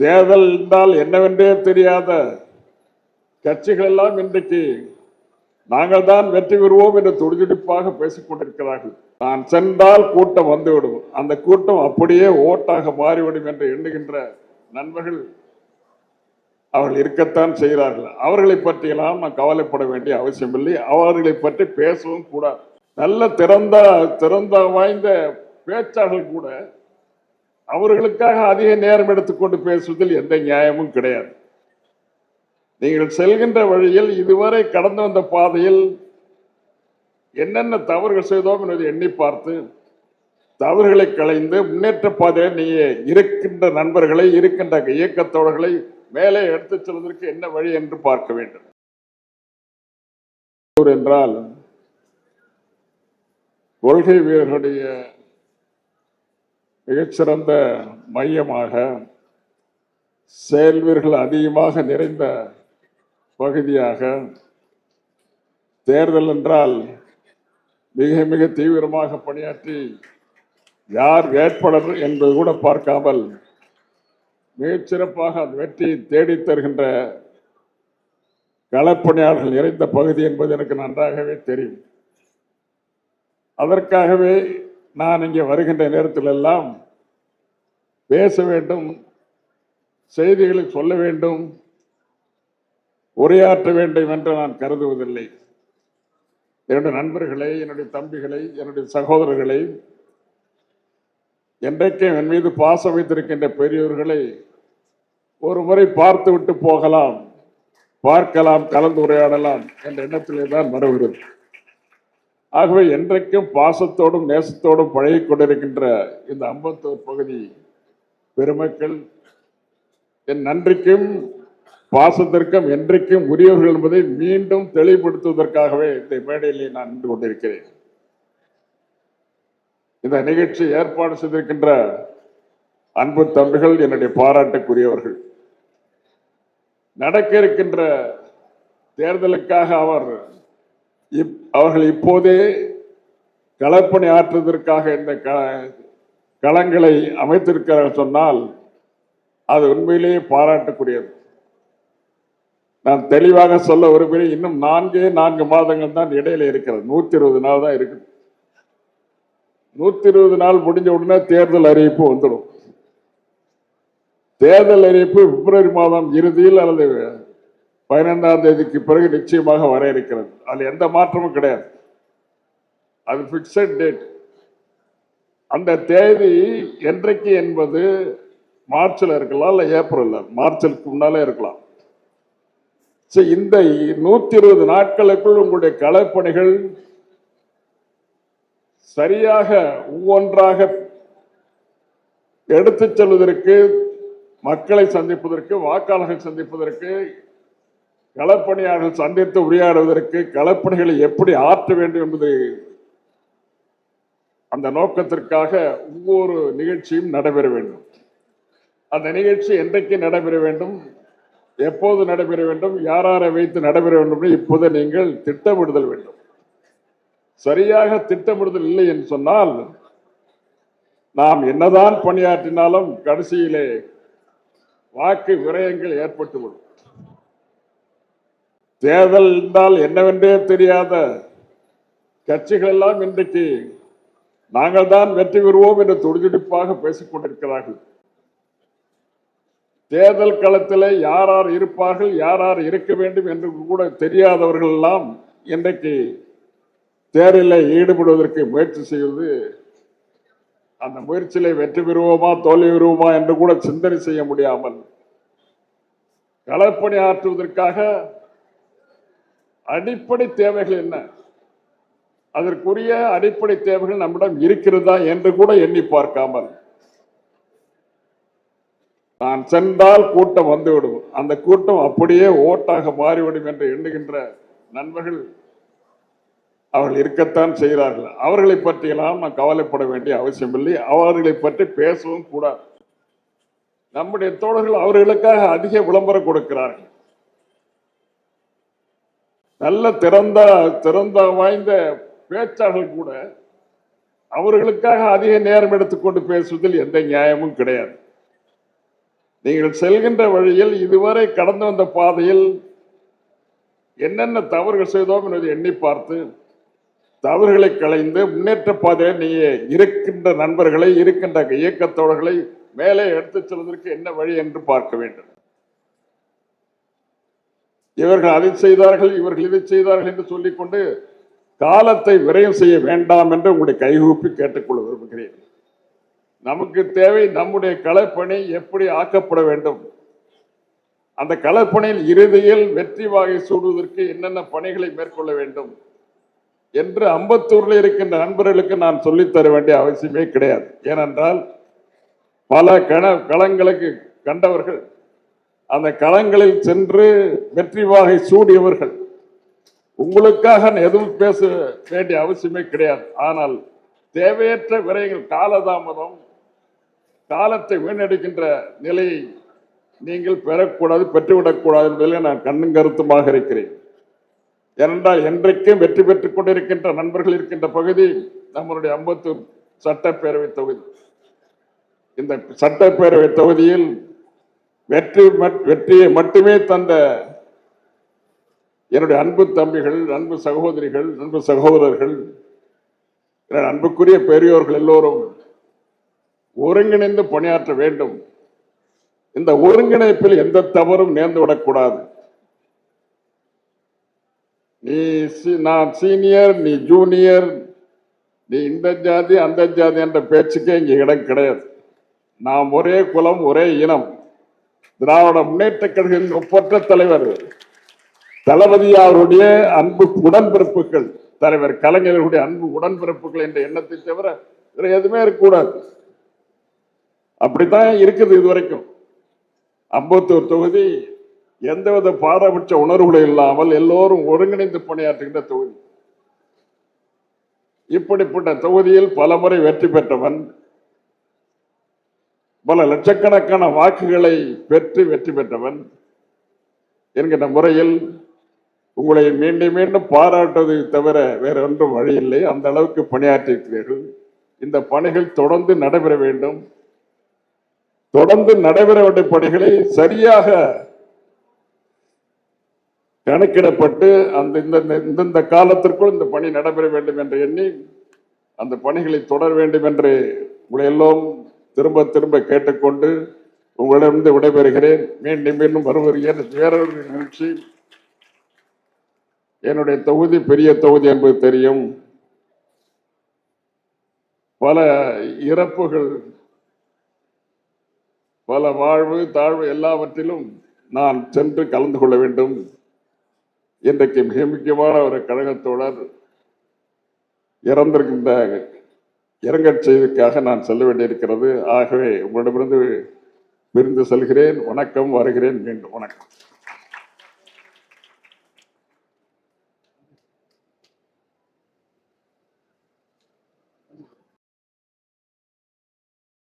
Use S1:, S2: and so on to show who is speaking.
S1: தேர்தல் என்றால் என்னவென்றே தெரியாத கட்சிகள் எல்லாம் இன்றைக்கு நாங்கள் தான் வெற்றி பெறுவோம் என்று துடிதுடிப்பாக பேசிக் கொண்டிருக்கிறார்கள். நான் சென்றால் கூட்டம் வந்துவிடும். அந்த கூட்டம் அப்படியே ஓட்டாக மாறிவிடும் என்று எண்ணுகின்ற நண்பர்கள் அவர்கள் இருக்கத்தான் செய்கிறார்கள். அவர்களை பற்றியெல்லாம் நான் கவலைப்பட வேண்டிய அவசியமில்லை. அவர்களை பற்றி பேசவும் கூடாது. நல்ல திறந்த திறந்த வாய்ந்த பேச்சாளர்கள் கூட அவர்களுக்காக அதிக நேரம் எடுத்துக்கொண்டு பேசுவதில் எந்த நியாயமும் கிடையாது. நீங்கள் செல்கின்ற வழியில் இதுவரை கடந்து வந்த பாதையில் என்னென்ன தவறுகள் செய்தோம் என்பதை எண்ணி பார்த்து தவறுகளை களைந்து முன்னேற்ற பாதையில் நீங்க இருக்கின்ற நண்பர்களை இருக்கின்ற இயக்கத்தோழர்களை மேலே எடுத்துச் செல்வதற்கு என்ன வழி என்று பார்க்க வேண்டும். என்றால் கொள்கை வீரர்களுடைய மிகச்சிறந்த மையமாக செயல்வீர்கள் அதிகமாக நிறைந்த பகுதியாக. தேர்தல் என்றால் மிக மிக தீவிரமாக பணியாற்றி யார் வேட்பாளர் என்பது கூட பார்க்காமல் மிகச்சிறப்பாக அந்த வெற்றியை தேடித் தருகின்ற களப்பணியாளர்கள் நிறைந்த பகுதி என்பது எனக்கு நன்றாகவே தெரியும். அதற்காகவே நான் இங்கே வருகின்ற நேரத்தில் எல்லாம் பேச வேண்டும் செய்திகளை சொல்ல வேண்டும் உரையாற்ற வேண்டும் என்று நான் கருதுவதில்லை. என்னுடைய நண்பர்களை என்னுடைய தம்பிகளை என்னுடைய சகோதரர்களை என்றைக்கும் என் மீது பாசம் வைத்திருக்கின்ற பெரியவர்களை ஒரு முறை பார்த்து விட்டு போகலாம் பார்க்கலாம் கலந்து உரையாடலாம் என்ற எண்ணத்திலே தான் வருகிறது ஆகவே என்றைக்கும் பாசத்தோடும் நேசத்தோடும் பழகி கொண்டிருக்கின்ற இந்த அம்பத்தூர் பகுதி பெருமக்கள். என் நன்றிக்கும் பாசத்திற்கும் என்றைக்கும் உரியவர்கள் என்பதை மீண்டும் தெளிவுபடுத்துவதற்காகவே இந்த மேடையிலே நான் நின்று கொண்டிருக்கிறேன். இந்த நிகழ்ச்சி ஏற்பாடு செய்திருக்கின்ற அன்பு தம்பிகள் என்னுடைய பாராட்டுக்குரியவர்கள். நடக்க இருக்கின்ற தேர்தலுக்காக அவர் இப்- அவர்கள் இப்போதே களப்பணி ஆற்றுவதற்காக இந்த க- களங்களை அமைத்திருக்கிறார்கள் சொன்னால் அது உண்மையிலேயே பாராட்டக்கூடியது. நான் தெளிவாக சொல்ல விரும்புகிறேன் இன்னும் நான்கே நான்கு மாதங்கள் தான் இடையில இருக்கிறது. நூத்தி இருபது நாள் தான் இருக்குது. நூத்தி இருபது நாள் முடிஞ்ச உடனே தேர்தல் அறிவிப்பு வந்துடும். தேர்தல் அறிவிப்பு பிப்ரவரி மாதம் இறுதியில் அல்லது பதினைந்தாம் தேதிக்கு பிறகு நிச்சயமாக வர இருக்கிறது. அதில் எந்த மாற்றமும் கிடையாது. அது பிக்சட் டேட் அந்த தேதி என்றைக்கு என்பது மார்ச்சில் இருக்கலாம் இல்லை ஏப்ரலில். மார்ச்சுக்கு முன்னாலே இருக்கலாம். ஸோ இந்த நூற்றி இருபது நாட்களுக்குள் உங்களுடைய கலைப்பணிகள் சரியாக ஒவ்வொன்றாக எடுத்துச் செல்வதற்கு மக்களை சந்திப்பதற்கு வாக்காளர்கள் சந்திப்பதற்கு களப்பணியாளர்கள் சந்தித்து உரையாடுவதற்கு களப்பணிகளை எப்படி ஆற்ற வேண்டும் என்பது அந்த நோக்கத்திற்காக ஒவ்வொரு நிகழ்ச்சியும் நடைபெற வேண்டும். அந்த நிகழ்ச்சி என்றைக்கு நடைபெற வேண்டும்? எப்போது நடைபெற வேண்டும்? யாராரை வைத்து நடைபெற வேண்டும்? இப்போது நீங்கள் திட்டமிடுதல் வேண்டும். சரியாக திட்டமிடுதல் இல்லை என்று சொன்னால் நாம் என்னதான் பணியாற்றினாலும் கடைசியிலே வாக்கு விரயங்கள் ஏற்பட்டுவிடும் தேர்தல் என்றால் என்னவென்றே தெரியாத கட்சிகள் எல்லாம் இன்றைக்கு நாங்கள் தான் வெற்றி பெறுவோம் என்று துடிதுடிப்பாக பேசிக் கொண்டிருக்கிறார்கள். தேர்தல் களத்தில் யார் யார் இருப்பார்கள் யார் யார் இருக்க வேண்டும் என்று கூட தெரியாதவர்கள் எல்லாம் இன்றைக்கு தேர்தலில் ஈடுபடுவதற்கு முயற்சி செய்வது அந்த முயற்சியில வெற்றி பெறுவோமா தோல்வி பெறுவோமா என்று கூட சிந்தனை செய்ய முடியாமல் களப்பணி ஆற்றுவதற்காக அடிப்படை தேவைகள் என்ன? அதற்குரிய அடிப்படை தேவைகள் நம்மிடம் இருக்கிறதா என்று கூட எண்ணி பார்க்காமல் நான் சென்றால் கூட்டம் வந்துவிடும். அந்த கூட்டம் அப்படியே ஓட்டாக மாறிவிடும் என்று எண்ணுகின்ற நண்பர்கள் அவர்கள் இருக்கத்தான் செய்கிறார்கள். அவர்களை பற்றியெல்லாம் நான் கவலைப்பட வேண்டிய அவசியமில்லை. அவர்களை பற்றி பேசவும் கூடாது. நம்முடைய தோழர்கள் அவர்களுக்காக அதிக விளம்பரம் கொடுக்கிறார்கள். நல்ல திறந்த திறந்த வாய்ந்த பேச்சாளர் கூட அவர்களுக்காக அதிக நேரம் எடுத்துக்கொண்டு பேசுவதில் எந்த நியாயமும் கிடையாது. நீங்கள் செல்கின்ற வழியில் இதுவரை கடந்து வந்த பாதையில் என்னென்ன தவறுகள் செய்தோம் என்பதை எண்ணி பார்த்து தவறுகளை களைந்து முன்னேற்ற பாதையில் நீங்கள் இருக்கின்ற நண்பர்களை இருக்கின்ற இயக்கத்தோழர்களை மேலே எடுத்துச் செல்வதற்கு என்ன வழி என்று பார்க்க வேண்டும். இவர்கள் அதை செய்தார்கள் இவர்கள் இதை செய்தார்கள் என்று சொல்லிக்கொண்டு காலத்தை விரயம் செய்ய வேண்டாம் என்று உங்களுடைய கைகூப்பி கேட்டுக்கொள்ள விரும்புகிறேன். நமக்கு தேவை நம்முடைய களப்பணி எப்படி ஆக்கப்பட வேண்டும்? அந்த களப்பணியில் இறுதியில் வெற்றி வாகை சூடுவதற்கு என்னென்ன பணிகளை மேற்கொள்ள வேண்டும்? என்று அம்பத்தூரில் இருக்கின்ற நண்பர்களுக்கு நான் சொல்லித் தர வேண்டிய அவசியமே கிடையாது. ஏனென்றால் பல கண களங்களுக்கு கண்டவர்கள் அந்த களங்களில் சென்று வெற்றி வாகை சூடியவர்கள் உங்களுக்காக நான் எதுவும் பேச வேண்டிய அவசியமே கிடையாது. ஆனால் தேவையற்ற விரயங்கள் காலதாமதம் காலத்தை வீணடிக்கின்ற நிலையை நீங்கள் பெறக்கூடாது பெற்றுவிடக்கூடாது என்பதில் நான் கண்ணும் கருத்துமாக இருக்கிறேன். ஏனென்றால் என்றைக்கும் வெற்றி பெற்றுக் கொண்டிருக்கின்ற நண்பர்கள் இருக்கின்ற பகுதி நம்மளுடைய அம்பத்தூர் சட்டப்பேரவை தொகுதி. இந்த சட்டப்பேரவை தொகுதியில் வெற்றி வெற்றியை மட்டுமே தந்த என்னுடைய அன்பு தம்பிகள் அன்பு சகோதரிகள் அன்பு சகோதரர்கள் என்னுடைய அன்புக்குரிய பெரியோர்கள் எல்லோரும் ஒருங்கிணைந்து பணியாற்ற வேண்டும். இந்த ஒருங்கிணைப்பில் எந்த தவறும் நேர்ந்து விடக்கூடாது. நீ சி- நான் சீனியர் நீ ஜூனியர் நீ இந்த ஜாதி அந்த ஜாதி என்ற பேச்சுக்கே இங்க இடம் கிடையாது. நாம் ஒரே குலம் ஒரே இனம். திராவிட முன்னேற்ற கழகத்தின் ஒப்பற்ற தலைவர் தளபதியாருடைய அன்பு உடன்பிறப்புகள் தலைவர் கலைஞர்களுடைய அன்பு உடன்பிறப்புகள் என்ற எண்ணத்தை தவிர வேற எதுவுமே இருக்கக்கூடாது. அப்படித்தான் இருக்குது இது வரைக்கும் அம்பத்தூர் தொகுதி எந்தவித பாரபட்ச உணர்வுகளும் இல்லாமல் எல்லோரும் ஒருங்கிணைந்து பணியாற்றுகின்ற தொகுதி. இப்படிப்பட்ட தொகுதியில் பலமுறை வெற்றி பெற்றவன் பல லட்சக்கணக்கான வாக்குகளை பெற்று வெற்றி பெற்றவன் என்கின்ற முறையில் உங்களை மீண்டும் மீண்டும் பாராட்டுவதை தவிர வேற ஒன்றும் வழி இல்லை. அந்த அளவுக்கு பணியாற்றியிருக்கிறீர்கள். இந்த பணிகள் தொடர்ந்து நடைபெற வேண்டும். தொடர்ந்து நடைபெற வேண்டிய பணிகளை சரியாக கணக்கிடப்பட்டு அந்த இந்த இந்தந்த காலத்திற்குள் இந்த பணி நடைபெற வேண்டும் என்று எண்ணி அந்த பணிகளை தொடர வேண்டும் என்று உங்களை எல்லாம் திரும்ப திரும்ப கேட்டுக்கொண்டு உங்களிடமிருந்து விடைபெறுகிறேன். மீண்டும் மீண்டும் வருவருகிறேன் வேறொரு நிகழ்ச்சி என்னுடைய தொகுதி பெரிய தொகுதி என்பது தெரியும். பல இறப்புகள் பல வாழ்வு தாழ்வு எல்லாவற்றிலும் நான் சென்று கலந்து கொள்ள வேண்டும். இன்றைக்கு மிக முக்கியமான ஒரு கழகத்தோழர் இறந்திருக்கின்ற இரங்கற் செய்திக்காக நான் செல்ல வேண்டியிருக்கிறது. ஆகவே உங்களிடமிருந்து பிரிந்து செல்கிறேன். வணக்கம் வருகிறேன். மீண்டும் வணக்கம்.